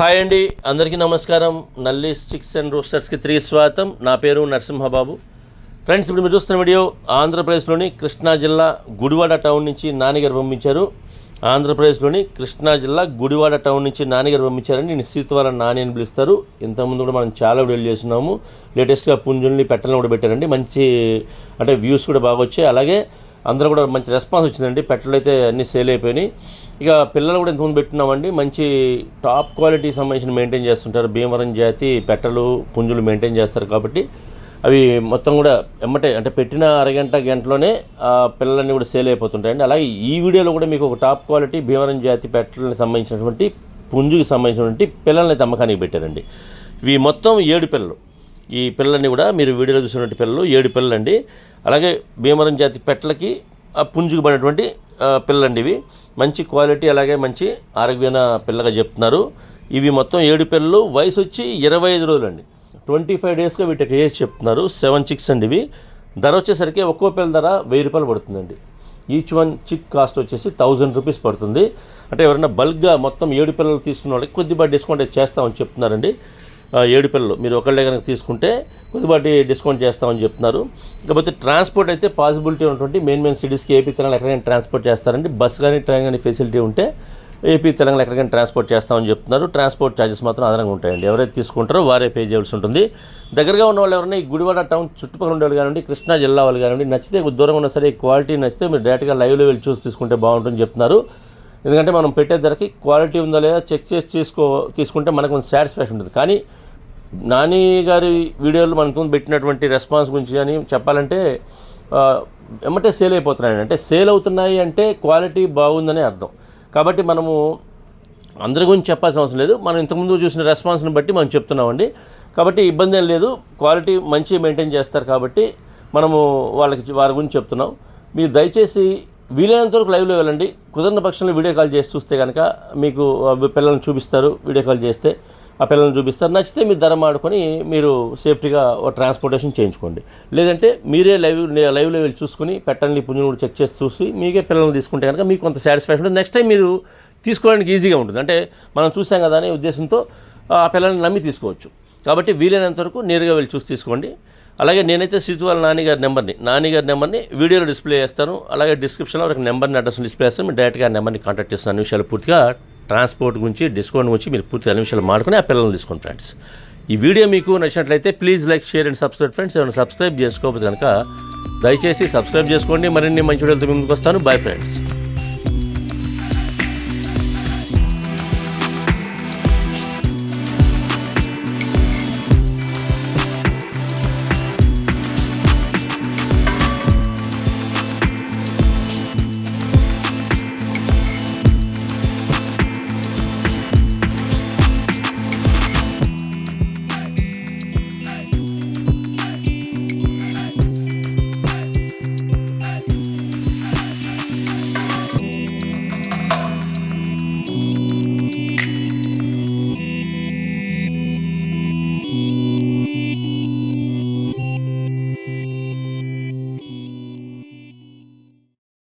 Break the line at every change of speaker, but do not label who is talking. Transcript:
Hi అండి అందరికీ నమస్కారం. నల్లి చిక్స్ అండ్ రోస్టర్స్కి తిరిగి స్వాగతం. నా పేరు నరసింహబాబు. ఫ్రెండ్స్ ఇప్పుడు మీరు చూస్తున్న వీడియో ఆంధ్రప్రదేశ్లోని కృష్ణా జిల్లా గుడివాడ టౌన్ నుంచి నాన్నగారు పంపించారు. ఆంధ్రప్రదేశ్లోని కృష్ణా జిల్లా గుడివాడ టౌన్ నుంచి నాన్నగారు పంపించారని నేను సీతవాల నాని అని పిలుస్తారు. ఇంతకుముందు కూడా మనం చాలా వీడియోలు చేస్తున్నాము లేటెస్ట్గా పుంజుల్ని పెట్టలను కూడా పెట్టారండి. మంచి అంటే వ్యూస్ కూడా బాగా వచ్చాయి. అలాగే అందరూ కూడా మంచి రెస్పాన్స్ వచ్చిందండి. పెట్టలు అయితే అన్నీ సేల్ అయిపోయినాయి. ఇక పిల్లలు కూడా ఇంతకుముందు పెట్టినామండి మంచి టాప్ క్వాలిటీ సంబంధించిన మెయింటైన్ చేస్తుంటారు. భీమవరం జాతి పెట్టలు పుంజులు మెయింటైన్ చేస్తారు కాబట్టి అవి మొత్తం కూడా ఎమ్మటే అంటే పెట్టిన అరగంట గంటలోనే ఆ పిల్లలన్నీ కూడా సేల్ అయిపోతుంటాయండి. అలాగే ఈ వీడియోలో కూడా మీకు ఒక టాప్ క్వాలిటీ భీమవరం జాతి పెట్టలకు సంబంధించినటువంటి పుంజుకి సంబంధించినటువంటి పిల్లల్ని అయితే అమ్మకానికి పెట్టారండి. ఇవి మొత్తం ఏడు పిల్లలు. ఈ పిల్లల్ని కూడా మీరు వీడియోలో చూసినటువంటి పిల్లలు ఏడు పిల్లలండి. అలాగే భీమవరం జాతి పెట్టలకి ఆ పడినటువంటి పిల్లలండి ఇవి. మంచి క్వాలిటీ అలాగే మంచి ఆరోగ్యమైన పిల్లగా చెప్తున్నారు. ఇవి మొత్తం ఏడు పిల్లలు వయసు వచ్చి ఇరవై ఐదు రోజులండి. ట్వంటీ ఫైవ్ డేస్గా వీటికి ఏజ్ చెప్తున్నారు సెవెన్ చిక్స్ అండి ఇవి. ధర వచ్చేసరికి ఒక్కో పిల్ల ధర వెయ్యి రూపాయలు పడుతుందండి. ఈచ్ వన్ చిక్ కాస్ట్ వచ్చేసి థౌజండ్ రూపీస్ పడుతుంది. అంటే ఎవరైనా బల్క్గా మొత్తం ఏడు పిల్లలు తీసుకున్న వాళ్ళకి కొద్దిపాటి డిస్కౌంట్ అయితే చేస్తామని చెప్తున్నారండి. ఏడు పిల్లలు. మీరు ఒకళ్ళే కనుక తీసుకుంటే కొద్దిపాటి డిస్కౌంట్ చేస్తామని చెప్తున్నారు. కాకపోతే ట్రాన్స్పోర్ట్ అయితే పాసిబిలిటీ ఉన్నటువంటి మెయిన్ మెయిన్ సిటీస్కి ఏపీ తెలంగాణ ఎక్కడికైనా ట్రాన్స్పోర్ట్ చేస్తారండి. బస్ కానీ ట్రైన్ కానీ ఫెసిలిటీ ఉంటే ఏపీ తెలంగాణ ఎక్కడికైనా ట్రాన్స్పోర్ట్ చేస్తామని చెప్తున్నారు. ట్రాన్స్పోర్ట్ ఛార్జెస్ మాత్రం అదనంగా ఉంటాయండి. ఎవరైతే తీసుకుంటారో వారే పే చేయాల్సి ఉంటుంది. దగ్గరగా ఉన్న వాళ్ళు ఎవరైనా ఈ గుడివాడ టౌన్ చుట్టుపక్కల ఉండే వాళ్ళు కానివ్వండి కృష్ణా జిల్లా వాళ్ళు కానివ్వండి నచ్చితే దూరంగా ఉన్న సరే క్వాలిటీ నచ్చితే మీరు డైరెక్ట్గా లైవ్లో వెళ్ళి చూసి తీసుకుంటే బాగుంటుందని చెప్తున్నారు. ఎందుకంటే మనం పెట్టే ధరకి క్వాలిటీ ఉందా లేదా చెక్ చేసి తీసుకో తీసుకుంటే మనకు కొంచెం సాటిస్ఫాక్షన్ ఉంటుంది. కానీ నాని గారి వీడియోలు మనతో పెట్టినటువంటి రెస్పాన్స్ గురించి అని చెప్పాలంటే ఎమ్మటే సేల్ అయిపోతున్నాయి. అంటే సేల్ అవుతున్నాయి అంటే క్వాలిటీ బాగుందని అర్థం. కాబట్టి మనము అందరి గురించి చెప్పాల్సిన అవసరం లేదు. మనం ఇంతకుముందు చూసిన రెస్పాన్స్ని బట్టి మనం చెప్తున్నామండి. కాబట్టి ఇబ్బంది ఏం లేదు. క్వాలిటీ మంచి మెయింటైన్ చేస్తారు కాబట్టి మనము వాళ్ళకి వారి గురించి చెప్తున్నాం. మీరు దయచేసి వీలైనంత వరకు లైవ్లో వెళ్ళండి. కుదరిన పక్షంలో వీడియో కాల్ చేసి చూస్తే కనుక మీకు పిల్లల్ని చూపిస్తారు వీడియో కాల్ చేస్తే. ఆ పిల్లల్ని చూపిస్తారు. నచ్చితే మీరు ధర ఆడుకొని మీరు సేఫ్టీగా ట్రాన్స్పోర్టేషన్ చేయించుకోండి. లేదంటే మీరే లైవ్ లైవ్లో వెళ్ళి చూసుకుని పెట్టండి పుంజుని కూడా చెక్ చేసి చూసి మీకే పిల్లల్ని తీసుకుంటే కనుక మీకు కొంత సాటిస్ఫాక్షన్ ఉంటుంది. నెక్స్ట్ టైం మీరు తీసుకోవడానికి ఈజీగా ఉంటుంది. అంటే మనం చూసాం కదా అనే ఉద్దేశంతో ఆ పిల్లల్ని నమ్మి తీసుకోవచ్చు. కాబట్టి వీలైనంత వరకు నేరుగా వెళ్ళి చూసి తీసుకోండి. అలాగే నేనైతే సితువాల నాన్నగారి నెంబర్ని నాన్నగారి నెంబర్ని వీడియోలో డిస్ప్లే చేస్తాను. అలాగే డిస్క్రిప్షన్లో ఒక నెంబర్ని అడ్రస్ డిస్ప్లే చేస్తాను. మీరు డైరెక్ట్గా ఆ నెంబర్ని కాంటాక్ట్ చేస్తాను విషయాలు పూర్తిగా ట్రాన్స్పోర్ట్ గురించి డిస్కౌంట్ గురించి మీరు పూర్తిగా అన్ని విషయాలు మాడుకుని ఆ పిల్లల్ని తీసుకోండి ఫ్రెండ్స్. ఈ వీడియో మీకు నచ్చినట్లయితే please like share and subscribe friends. ఏమైనా సబ్స్క్రైబ్ చేసుకోకపోతే కనుక దయచేసి సబ్స్క్రైబ్ చేసుకోండి. మరిన్ని మంచి వీడియోలతో ముందుకు వస్తాను. Bye friends